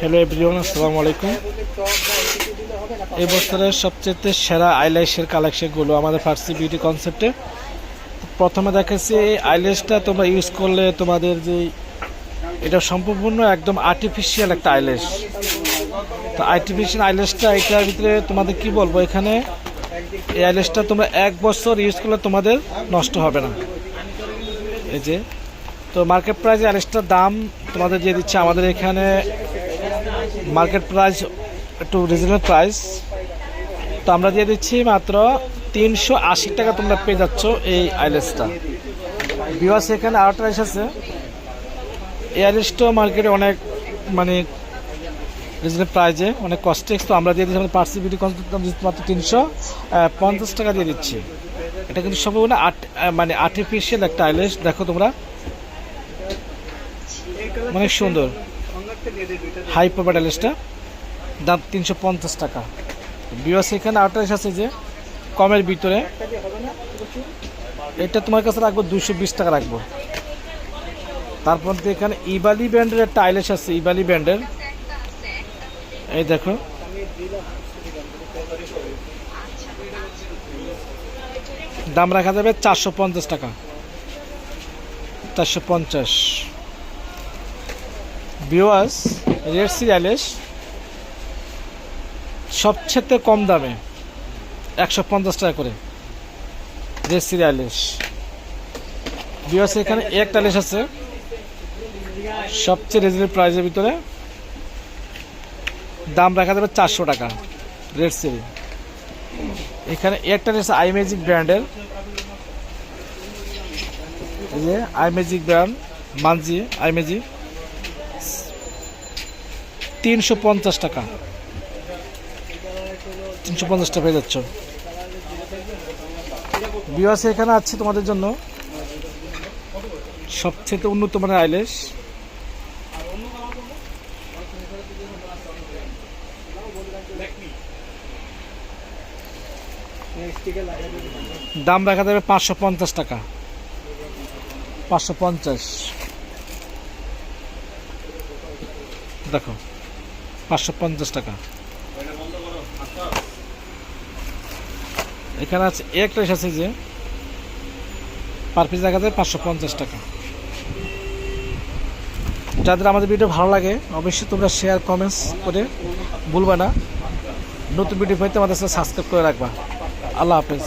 Hello everyone আসসালামু আলাইকুম। এই বছরের সবচেয়ে সেরা আইল্যাশের কালেকশনগুলো আমাদের ফার্সি বিউটি কনসেপ্টে প্রথমে দেখাচ্ছি, এই আইল্যাশটা তোমরা ইউজ করলে তোমাদের যে এটা সম্পূর্ণ একদম আর্টিফিশিয়াল একটা আইল্যাশ তো আর্টিফিশিয়াল আইল্যাশটা এটার ভিতরে তোমাদের কি বলব এখানে? এই আইল্যাশটা তোমরা এক বছর ইউজ করলে তোমাদের নষ্ট হবে না। এই যে, তো মার্কেট প্রাইস আইল্যাশটার দাম তোমাদের দিয়ে দিচ্ছে আমাদের এখানে মার্কেট প্রাইস একটু রিজনেবল প্রাইস তো আমরা দিয়ে দিচ্ছি মাত্র তিনশো আশি টাকা তোমরা পেয়ে যাচ্ছ এই আইলেসটা বিওয়াস এখানে আরেকটা আইস আছে। এই আইলেসটাও মার্কেটে অনেক মানে রিজনেবল প্রাইজে অনেক কস্টেক্স তো আমরা দিয়ে দিচ্ছি আমাদের পার্সি বিউটি মাত্র তিনশো পঞ্চাশ টাকা দিয়ে দিচ্ছি। এটা কিন্তু সম্পূর্ণ আর্ট মানে আর্টিফিশিয়াল একটা আইলেস দেখো তোমরা অনেক সুন্দর। হাই আইলেসটা দাম তিনশো পঞ্চাশ টাকা। বিওয়াস এখানে আঠাশ আছে যে, কমের ভিতরে। এটা তোমার কাছে রাখব দুশো বিশ টাকা রাখব। তারপর এখানে ইবালি ব্র্যান্ডের একটা আইলেস আছে ইবালি ব্র্যান্ডের এই দেখো। দাম রাখা যাবে চারশো পঞ্চাশ টাকা। চারশো পঞ্চাশ। বিওয়াস রেড সি আইলেস সবচেয়ে কম দামে একশো পঞ্চাশ টাকা করে রেড সি আইলেস বিওয়াস এখানে একটা আইলেস আছে। সবচেয়ে রিজনেবল প্রাইসের ভিতরে দাম রাখা যাবে চারশো টাকা রেড সিরি এখানে একটা রয়েছে আই ম্যাজিক ব্র্যান্ডের। এই যে আই ম্যাজিক ব্র্যান্ড মানজি আই ম্যাজিক তিনশো পঞ্চাশ টাকা। তিনশো পঞ্চাশ টাকা পেয়ে যাচ্ছ। বিওয়াস এখানে আছে তোমাদের জন্য সবচেয়ে উন্নত মানের আইলেশ দাম রাখা যাবে পাঁচশো পঞ্চাশ টাকা। পাঁচশো পঞ্চাশ। দেখো। পাঁচশো পঞ্চাশ টাকা। এখানে আছে এক রেস আছে যে পার পিস দেখা যায় পাঁচশো পঞ্চাশ টাকা। যাদের আমাদের ভিডিও ভালো লাগে, অবশ্যই তোমরা শেয়ার কমেন্টস করে ভুলবে না। নতুন ভিডিও পাইতে আমাদের সাথে সাবস্ক্রাইব করে রাখবা। আল্লাহ হাফেজ।